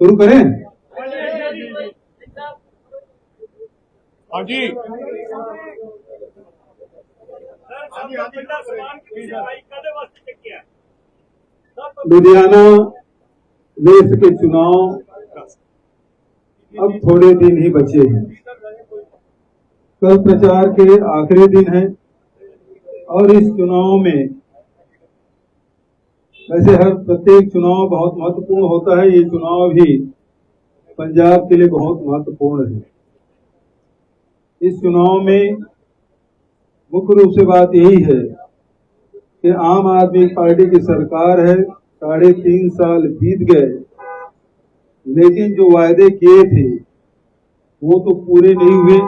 शुरू करें। हाँ जी। लुधियाना वेस्ट के चुनाव अब थोड़े दिन ही बचे हैं। कल प्रचार के आखिरी दिन है और इस चुनाव में वैसे हर प्रत्येक चुनाव बहुत महत्वपूर्ण होता है। ये चुनाव भी पंजाब के लिए बहुत महत्वपूर्ण है। इस चुनाव में मुख्य रूप से बात यही है कि आम आदमी पार्टी की सरकार है, साढ़े तीन साल बीत गए। लेकिन जो वायदे किए थे, वो तो पूरे नहीं हुए।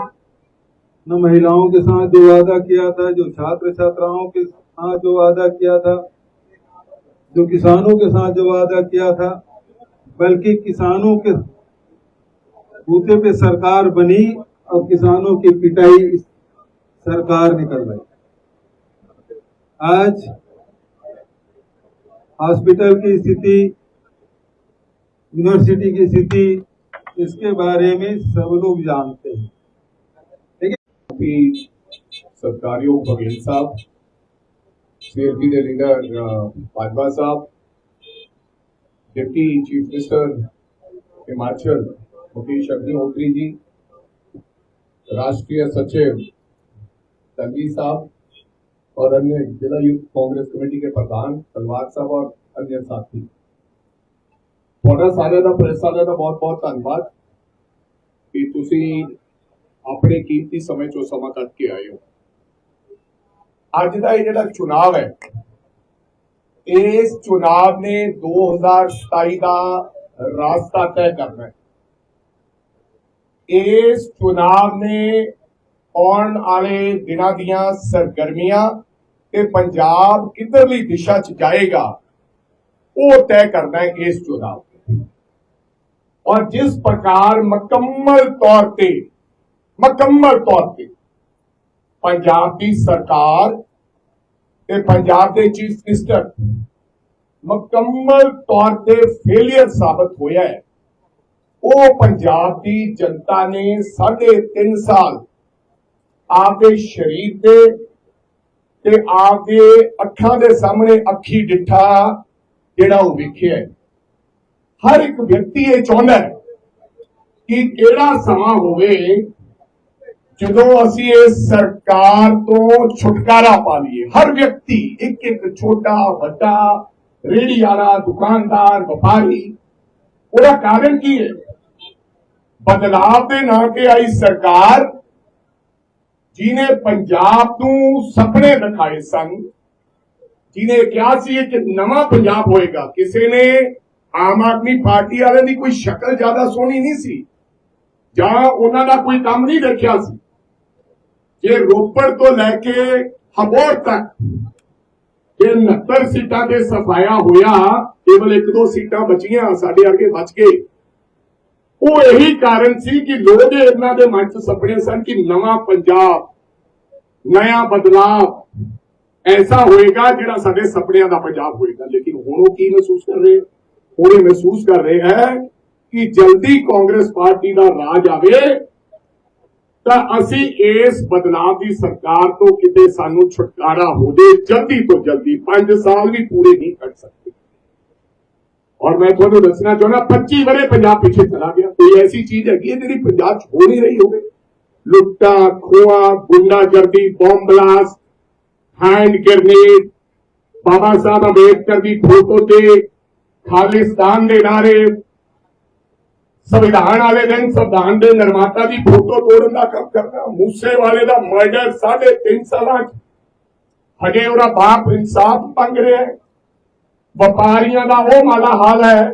न महिलाओं के साथ जो वादा किया था, जो छात्र छात्राओं के साथ जो वादा किया था जो किसानों के साथ जो वादा किया था, बल्कि किसानों के बूते पे सरकार बनी और किसानों की पिटाई सरकार ने करवाई आज हॉस्पिटल की स्थिति, यूनिवर्सिटी की स्थिति, इसके बारे में सब लोग जानते हैं। काफ़ी सत्कारियों बघेल साहब सीएलपी के लीडर अ, बाजवा साहब deputy chief minister Himachal Mukesh Agnihotri ji राष्ट्रीय सचिव तनवीर साहब और अन्य जिला यूथ कांग्रेस कमेटी के प्रधान तलवार साहब और अन्य साथी ਤੁਹਾਡਾ ਸਾਰਿਆਂ ਦਾ ਪ੍ਰੈਸ ਵਾਲਿਆਂ ਦਾ ਬਹੁਤ ਬਹੁਤ ਧੰਨਵਾਦ ਕਿ ਤੁਸੀਂ ਆਪਣੇ ਕੀਮਤੀ ਸਮੇਂ ਚੋਂ ਸਮਾਂ ਕੱਢ ਕੇ ਆਏ ਹੋ ਅੱਜ ਦਾ ਇਹ ਜਿਹੜਾ ਚੁਣਾਵ ਹੈ ਇਸ ਚੁਣਾਵ ਨੇ 2027 ਦਾ ਰਾਸਤਾ ਤੈਅ ਕਰਨਾ ਹੈ ਇਸ ਚੁਣਾਵ ਨੇ ਆਉਣ ਵਾਲੇ ਦਿਨਾਂ ਦੀਆਂ ਸਰਗਰਮੀਆਂ ਤੇ ਪੰਜਾਬ ਕਿੱਧਰਲੀ ਦਿਸ਼ਾ 'ਚ ਜਾਏਗਾ ਉਹ ਤੈਅ ਕਰਨਾ ਹੈ ਇਸ ਚੁਣਾਵ ਨੇ और जिस प्रकार मुकम्मल तौर पे ਮੁਕੰਮਲ ਤੌਰ ਤੇ ਪੰਜਾਬ ਦੀ ਸਰਕਾਰ ਤੇ ਪੰਜਾਬ ਦੇ ਚੀਫ ਮਿਨਿਸਟਰ ਮੁਕੰਮਲ ਤੌਰ ਤੇ ਫੇਲਿਅਰ ਸਾਬਤ ਹੋਇਆ ਹੈ। ਉਹ ਪੰਜਾਬ ਦੀ ਜਨਤਾ ਨੇ ਸਾਢੇ ਤਿੰਨ ਸਾਲ ਆਪਦੇ ਸ਼ਰੀਰ ਤੇ ਤੇ ਆਪਦੇ ਅੱਖਾਂ ਦੇ ਸਾਹਮਣੇ ਅੱਖੀ ਡਿੱਠਾ ਜਿਹੜਾ ਉਹ ਵੇਖਿਆ ਹਰ ਇੱਕ ਵਿਅਕਤੀ ਇਹ ਚਾਹੁੰਦਾ ਹੈ ਕਿ ਕਿਹੜਾ ਸਮਾਂ ਹੋਵੇ ਜਦੋਂ ਅਸੀਂ ਇਸ ਸਰਕਾਰ ਤੋਂ ਛੁਟਕਾਰਾ ਪਾ ਲਈਏ ਹਰ ਵਿਅਕਤੀ ਇੱਕ ਇੱਕ ਛੋਟਾ, ਵੱਡਾ ਰੇੜੀ ਵਾਲਾ ਦੁਕਾਨਦਾਰ, ਵਪਾਰੀ, ਉਹਦਾ ਕਾਰਨ ਕੀ ਹੈ? ਬਦਲਾਵ ਦੇ ਨਾਂ ਤੇ ਆਈ ਸਰਕਾਰ ਜਿਨੇ ਪੰਜਾਬ ਨੂੰ ਸੁਪਨੇ ਦਿਖਾਏ ਸਨ ਜਿਨੇ ਕਿਹਾ ਸੀ ਕਿ ਨਵਾਂ ਪੰਜਾਬ ਹੋਏਗਾ। ਕਿਸੇ ਨੇ ਆਮ ਆਦਮੀ ਪਾਰਟੀ ਵਾਲੇ ਦੀ ਕੋਈ ਸ਼ਕਲ ਜ਼ਿਆਦਾ ਸੋਹਣੀ ਨਹੀਂ ਸੀ, ਜਾਂ ਉਹਨਾਂ ਦਾ ਕੋਈ ਕੰਮ ਨਹੀਂ ਦੇਖਿਆ ਸੀ। ਜੇ ਰੋਪੜ ਤੋਂ ਲੈ ਕੇ ਹਬੋਰ ਤੱਕ ਇਹ 69 ਸੀਟਾਂ ਤੇ ਸਫਾਇਆ ਹੋਇਆ, ਕੇਵਲ ਇੱਕ ਦੋ ਸੀਟਾਂ ਬਚੀਆਂ, ਸਾਡੇ ਵਰਗੇ ਬਚ ਗਏ। ਉਹ ਇਹੀ ਕਾਰਨ ਸੀ ਕਿ ਲੋਕ ਇਹਨਾਂ ਦੇ ਮਨ 'ਚ ਸੁਪਨੇ ਸਨ ਕਿ ਨਵਾਂ ਪੰਜਾਬ ਨਇਆ ਬਦਲਾਵ ਐਸਾ ਹੋਏਗਾ ਜਿਹੜਾ ਸਾਡੇ ਸੁਪਨਿਆਂ ਦਾ ਪੰਜਾਬ ਹੋਏਗਾ। ਲੇਕਿਨ ਹੁਣ ਉਹ ਕੀ ਮਹਿਸੂਸ ਕਰ ਰਹੇ? ਹੁਣ ਇਹ ਮਹਿਸੂਸ ਕਰ ਰਹੇ ਹੈ ਕਿ ਜਲਦੀ ਕਾਂਗਰਸ ਪਾਰਟੀ ਦਾ ਰਾਜ ਆਵੇ ਤਾਂ ਅਸੀਂ ਇਸ ਬਦਲਾਅ ਦੀ ਸਰਕਾਰ ਤੋਂ ਕਿਤੇ ਸਾਨੂੰ ਛੁਟਕਾਰਾ ਹੋ ਜਲਦੀ ਤੋਂ ਜਲਦੀ 5 ਸਾਲ ਵੀ ਪੂਰੇ ਨਹੀਂ ਕੱਢ ਸਕਦੇ। ਔਰ ਮੈਂ ਤੁਹਾਨੂੰ ਦੱਸਣਾ ਚਾਹੁੰਦਾ 25 ਵਰੇ ਪੰਜਾਬ ਪਿੱਛੇ ਚਲਾ ਗਿਆ। ਕੋਈ ਐਸੀ ਚੀਜ਼ ਹੈਗੀ ਹੈ ਜਿਹੜੀ ਪੰਜਾਬ 'ਚ ਹੋ ਨਹੀਂ ਰਹੀ ਹੋਵੇ? ਲੁੱਟਾ ਖੋਆ ਗੁੰਡਾਗਰਦੀ bomb blast hand grenade Baba Sahib Ambedkar ਦੀ ਫੋਟੋ ਤੇ ਖਾਲਿਸਤਾਨ ਦੇ ਨਾਰੇ ਸੰਵਿਧਾਨ ਵਾਲੇ ਦਿਨ ਸੰਵਿਧਾਨ ਦੇ ਨਿਰਮਾਤਾ ਦੀ ਫੋਟੋ ਤੋੜਨ ਦਾ ਕੰਮ ਕਰਨਾ ਮੂਸੇ ਵਾਲੇ ਦਾ ਮਰਡਰ ਸਾਢੇ ਤਿੰਨ ਸਾਲਾਂ ਚ। ਹਜੇ ਉਹਦਾ ਬਾਪ ਇਨਸਾਫ ਮੰਗ ਰਿਹਾ ਹੈ। ਵਪਾਰੀਆਂ ਦਾ ਉਹ ਮਾੜਾ ਹਾਲ ਹੈ।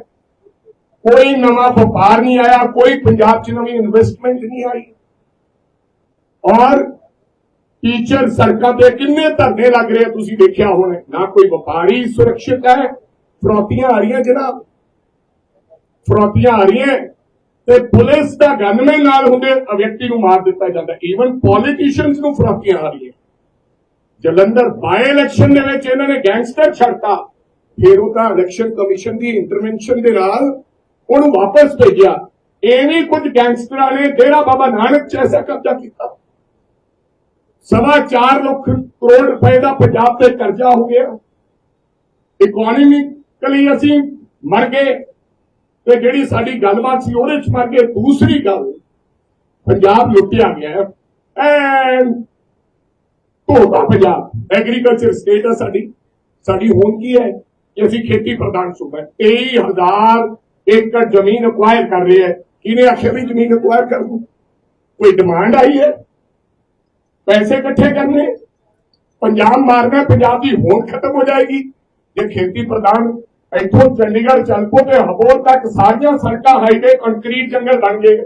ਕੋਈ ਨਵਾਂ ਵਪਾਰ ਨਹੀਂ ਆਇਆ, ਕੋਈ ਪੰਜਾਬ 'ਚ ਨਵੀਂ ਇਨਵੈਸਟਮੈਂਟ ਨਹੀਂ ਆਈ। ਔਰ ਟੀਚਰ ਸੜਕਾਂ ਤੇ ਕਿੰਨੇ ਧਰਨੇ ਲੱਗ ਰਹੇ ਤੁਸੀਂ ਦੇਖਿਆ ਹੋਣਾ ਨਾ ਕੋਈ ਵਪਾਰੀ ਸੁਰੱਖਿਅਤ ਹੈ। ਫਰੋਤੀਆਂ ਆ ਰਹੀਆਂ ਜਨਾਬ। ਫਰੋਤੀਆਂ ਆ ਰਹੀਆਂ ਤੇ ਪੁਲਿਸ ਦਾ ਗਨਮੈਨ ਨਾਲ ਹੁੰਦੇ ਵਿਅਕਤੀ ਨੂੰ ਮਾਰ ਦਿੱਤਾ ਜਾਂਦਾ। ਈਵਨ ਪੋਲੀਟੀਸ਼ੀਅਨਸ ਨੂੰ ਫਰੋਤੀਆਂ ਆ ਰਹੀਆਂ ਜਲੰਧਰ ਬਾਈ ਇਲੈਕਸ਼ਨ ਦੇ ਵਿੱਚ ਇਹਨਾਂ ਨੇ ਗੈਂਗਸਟਰ ਛੱਡਤਾ। ਫਿਰ ਉਹ ਤਾਂ ਇਲੈਕਸ਼ਨ ਕਮਿਸ਼ਨ ਦੀ ਇੰਟਰਵੈਂਸ਼ਨ ਦੇ ਨਾਲ ਉਹਨੂੰ ਵਾਪਸ ਭੇਜਿਆ। ਐਵੇਂ ਕੁਝ ਗੈਂਗਸਟਰਾਂ ਨੇ, ਡੇਰਾ ਬਾਬਾ ਨਾਨਕ ਚ ਐਸਾ ਕਬਜ਼ਾ ਕੀਤਾ। ਸਵਾ 4 ਲੱਖ ਕਰੋੜ ਰੁਪਏ ਦਾ ਪੰਜਾਬ ਤੇ ਕਰਜ਼ਾ ਹੋ ਗਿਆ। ਇਕਨੋਮਿਕਲੀ ਅਸੀਂ ਮਰ ਗਏ। ਤੇ ਜਿਹੜੀ ਸਾਡੀ ਗੱਲਬਾਤ ਸੀ ਉਹਦੇ ਚ ਮਰ ਗਏ। ਦੂਸਰੀ ਗੱਲ, ਪੰਜਾਬ ਲੁੱਟਿਆ ਗਿਆ ਹੈ। ਐਂਡ ਧੋਤਾ ਪੰਜਾਬ। ਐਗਰੀਕਲਚਰ ਸਟੇਟ ਹੈ ਸਾਡੀ ਸਾਡੀ ਹੋਂਦ ਕੀ ਹੈ? ਕਿ ਅਸੀਂ ਖੇਤੀ ਪ੍ਰਧਾਨ ਸੂਬਾ 23000 ਏਕੜ ਜ਼ਮੀਨ ਅਕਵਾਇਰ ਕਰ ਰਹੇ ਹੈ। ਕਿਹਨੇ ਆਖਿਆ ਵੀ ਜ਼ਮੀਨ ਅਕਵਾਇਰ ਕਰ ਦੂ ਕੋਈ ਡਿਮਾਂਡ ਆਈ ਹੈ? ਪੈਸੇ ਇਕੱਠੇ ਕਰਨੇ? ਪੰਜਾਬ ਮਾਰਨਾ ਪੰਜਾਬ ਦੀ ਹੋਂਦ ਖਤਮ ਹੋ ਜਾਏਗੀ। ਜੇ ਖੇਤੀ ਪ੍ਰਧਾਨ ਇੱਥੋਂ ਚੰਡੀਗੜ੍ਹ ਚਲਪੋ ਤੇ ਹਬੋਰ ਤੱਕ ਸਾਰੀਆਂ ਸੜਕਾਂ ਹਾਈਵੇ ਕੰਕਰੀਟ ਜੰਗਲ ਬਣ ਗਏ।